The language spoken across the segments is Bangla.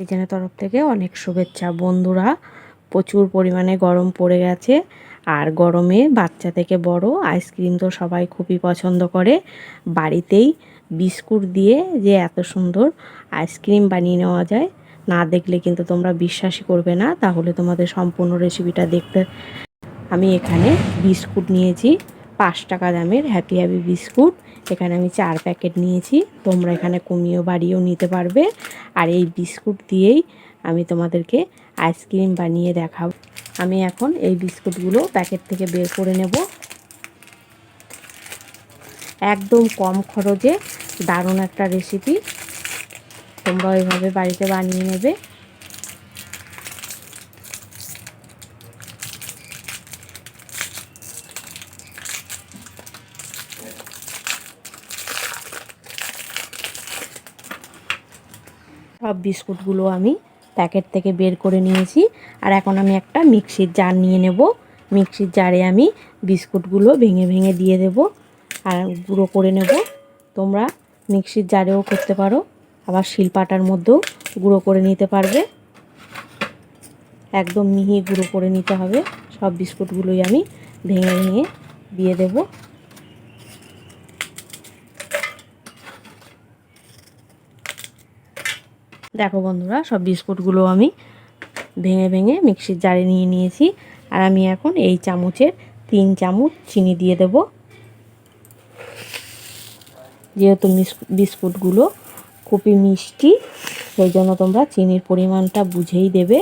কিচেনের তরফ থেকে অনেক শুভেচ্ছা। বন্ধুরা, প্রচুর পরিমাণে গরম পড়ে গেছে আর গরমে বাচ্চা থেকে বড় আইসক্রিম তো সবাই খুবই পছন্দ করে। বাড়িতেই বিস্কুট দিয়ে যে এত সুন্দর আইসক্রিম বানিয়ে নেওয়া যায়, না দেখলে কিন্তু তোমরা বিশ্বাসই করবে না। তাহলে তোমাদের সম্পূর্ণ রেসিপিটা দেখতে আমি এখানে বিস্কুট নিয়েছি, পাঁচ টাকা দামের হ্যাপি হ্যাপি বিস্কুট। এখানে আমি চার প্যাকেট নিয়েছি। তোমরা এখানে কমিয়েও বাড়িয়েও নিতে পারবে। আর এই বিস্কুট দিয়েই আমি তোমাদেরকে আইসক্রিম বানিয়ে দেখাবো। আমি এখন এই বিস্কুটগুলো প্যাকেট থেকে বের করে নেব। একদম কম খরচে দারুণ একটা রেসিপি তোমরা ওইভাবে বাড়িতে বানিয়ে নেবে। সব বিস্কুটগুলো আমি প্যাকেট থেকে বের করে নিয়েছি। আর এখন আমি একটা মিক্সির জার নিয়ে নেব। মিক্সির জারে আমি বিস্কুটগুলো ভেঙে ভেঙে দিয়ে দেব। আর গুঁড়ো করে নেব। তোমরা মিক্সির জারেও করতে পারো। আবার শিলপাটার মধ্যেও গুঁড়ো করে নিতে পারবে। একদম মিহি গুঁড়ো করে নিতে হবে। সব বিস্কুটগুলোই আমি ভেঙে ভেঙে দিয়ে দেবো। দেখো বন্ধুরা, সব বিস্কুটগুলো আমি ভেঙে ভেঙে মিক্সির জারে নিয়ে নিয়েছি। আর আমি এখন এই চামচের তিন চামচ চিনি দিয়ে দেব। যেহেতু বিস্কুটগুলো খুবই মিষ্টি, সেই জন্য তোমরা চিনির পরিমাণটা বুঝেই দেবে।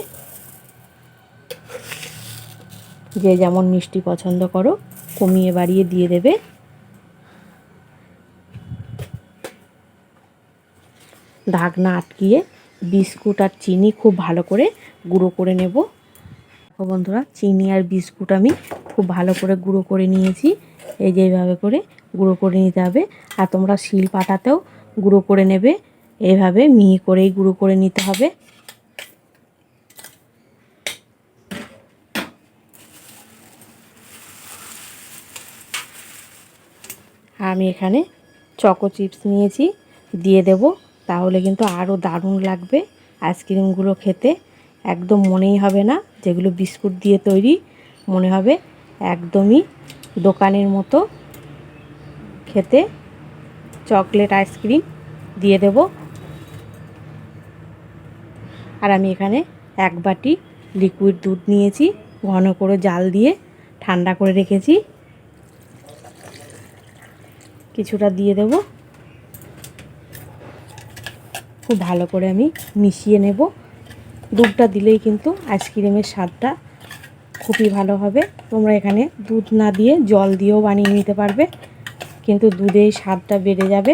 যে যেমন মিষ্টি পছন্দ করো, কমিয়ে বাড়িয়ে দিয়ে দেবে। ঢাকনা আটকিয়ে বিস্কুট আর চিনি খুব ভালো করে গুঁড়ো করে নেব। বন্ধুরা, চিনি আর বিস্কুট আমি খুব ভালো করে গুঁড়ো করে নিয়েছি। এই যে এইভাবে করে গুঁড়ো করে নিতে হবে। আর তোমরা শিল পাটাতেও গুঁড়ো করে নেবে। এইভাবে মিহি করেই গুঁড়ো করে নিতে হবে। আমি এখানে চকো চিপস নিয়েছি, দিয়ে দেব। তাহলে কিন্তু আরও দারুণ লাগবে। আইসক্রিমগুলো খেতে একদম মনেই হবে না, যেগুলো বিস্কুট দিয়ে তৈরি, মনে হবে একদমই দোকানের মতো খেতে চকলেট আইসক্রিম দিয়ে দেব। আর আমি এখানে এক বাটি লিকুইড দুধ নিয়েছি, ঘন করে জাল দিয়ে ঠান্ডা করে রেখেছি। কিছুটা দিয়ে দেবো। খুব ভালো করে আমি মিশিয়ে নেব। দুধটা দিলেই কিন্তু আইসক্রিমের স্বাদটা খুবই ভালো হবে। তোমরা এখানে দুধ না দিয়ে জল দিয়েও বানিয়ে নিতে পারবে, কিন্তু দুধেই স্বাদটা বেড়ে যাবে।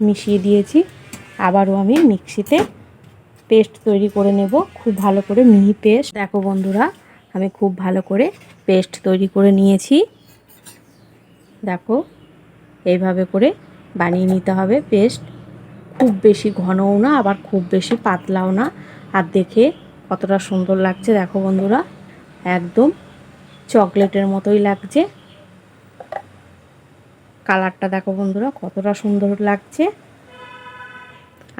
মিশিয়ে দিয়েছি। আবারও আমি মিক্সিতে পেস্ট তৈরি করে নেব, খুব ভালো করে মিহি পেস্ট। দেখো বন্ধুরা, আমি খুব ভালো করে পেস্ট তৈরি করে নিয়েছি। দেখো, এইভাবে করে বানিয়ে নিতে হবে পেস্ট। খুব বেশি ঘনও না, আবার খুব বেশি পাতলাও না। আর দেখে কতটা সুন্দর লাগছে, দেখো বন্ধুরা, একদম চকলেটের মতোই লাগছে। কালারটা দেখো বন্ধুরা, কতটা সুন্দর লাগছে।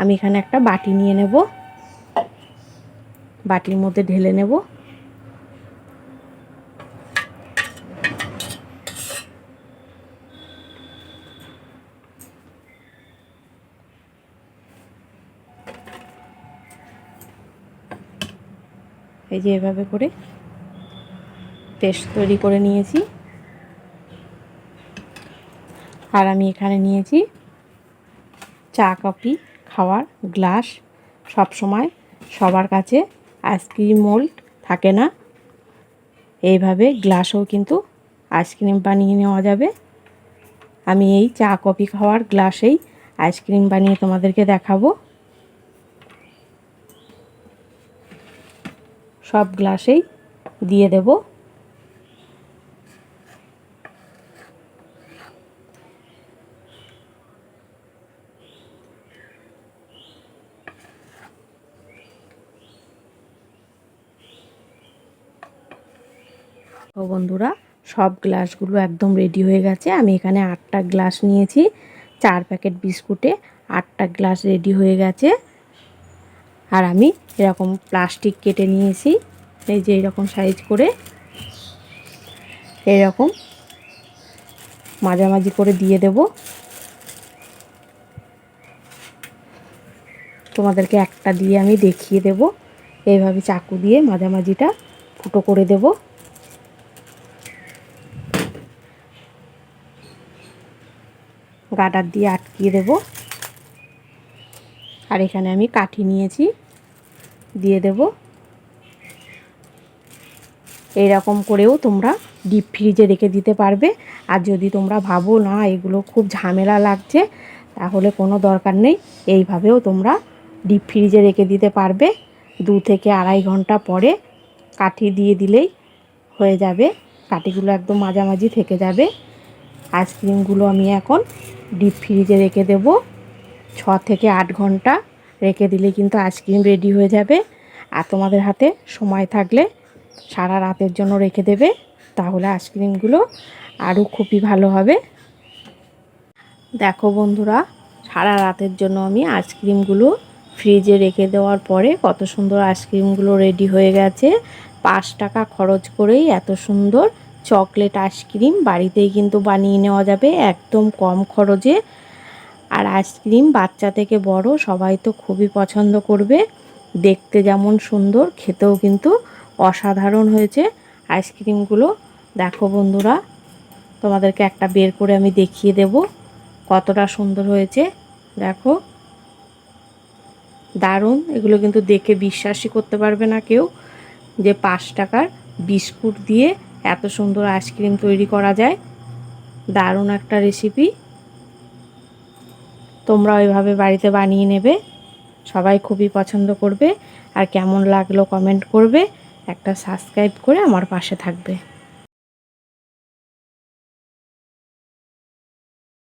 আমি এখানে একটা বাটি নিয়ে নেব, বাটির মধ্যে ঢেলে নেব। এই যে এভাবে করে পেস্ট তৈরি করে নিয়েছি। আর আমি এখানে নিয়েছি চা, কফি খাওয়ার গ্লাস। সব সময় সবার কাছে আইসক্রিম মোল্ড থাকে না। এইভাবে গ্লাসও কিন্তু আইসক্রিম বানিয়ে নেওয়া যাবে। আমি এই চা, কফি খাওয়ার গ্লাসেই আইসক্রিম বানিয়ে তোমাদেরকে দেখাবো। সব গ্লাসেই দিয়ে দেব। বন্ধুরা, সব গ্লাসগুলো একদম রেডি হয়ে গেছে। আমি এখানে আটটা গ্লাস নিয়েছি, চার প্যাকেট বিস্কুটে আটটা গ্লাস রেডি হয়ে গেছে। আর আমি এরকম প্লাস্টিক কেটে নিয়েছি, এই যে এরকম সাইজ করে। এরকম মাঝামাঝি করে দিয়ে দেব। তোমাদেরকে একটা দিয়ে আমি দেখিয়ে দেব। এইভাবে চাকু দিয়ে মাঝামাঝিটা ফুটো করে দেব। গাডার দিয়ে আটকিয়ে দেব। আর এখানে আমি কাঠি নিয়েছি, দিয়ে দেব। এইরকম করেও তোমরা ডিপ ফ্রিজে রেখে দিতে পারবে। আর যদি তোমরা ভাবো, না, এগুলো খুব ঝামেলা লাগছে, তাহলে কোনো দরকার নেই। এইভাবেও তোমরা ডিপ ফ্রিজে রেখে দিতে পারবে। দু থেকে আড়াই ঘণ্টা পরে কাঠি দিয়ে দিলেই হয়ে যাবে। কাঠিগুলো একদম মাঝামাঝি থেকে যাবে। আইসক্রিমগুলো আমি এখন ডিপ ফ্রিজে রেখে দেব। ছ থেকে আট ঘণ্টা রেখে দিলে কিন্তু আইসক্রিম রেডি হয়ে যাবে। আর তোমাদের হাতে সময় থাকলে সারা রাতের জন্য রেখে দেবে, তাহলে আইসক্রিমগুলো আরও খুবই ভালো হবে। দেখো বন্ধুরা, সারা রাতের জন্য আমি আইসক্রিমগুলো ফ্রিজে রেখে দেওয়ার পরে কত সুন্দর আইসক্রিমগুলো রেডি হয়ে গেছে। পাঁচ টাকা খরচ করেই এত সুন্দর চকলেট আইসক্রিম বাড়িতেই কিন্তু বানিয়ে নেওয়া যাবে, একদম কম খরচে। আর আইসক্রিম বাচ্চা থেকে বড়, সবাই তো খুবই পছন্দ করবে। দেখতে যেমন সুন্দর, খেতেও কিন্তু অসাধারণ হয়েছে আইসক্রিমগুলো। দেখো বন্ধুরা, তোমাদেরকে একটা বের করে আমি দেখিয়ে দেব কতটা সুন্দর হয়েছে। দেখো, দারুণ। এগুলো কিন্তু দেখে বিশ্বাসই করতে পারবে না কেউ যে পাঁচ টাকার বিস্কুট দিয়ে এত সুন্দর আইসক্রিম তৈরি করা যায়। দারুণ একটা রেসিপি তোমরা ওইভাবে বাড়িতে বানিয়ে নেবে। সবাই খুবই পছন্দ করবে। আর কেমন লাগল কমেন্ট করবে। একটা সাবস্ক্রাইব করে আমার পাশে থাকবে।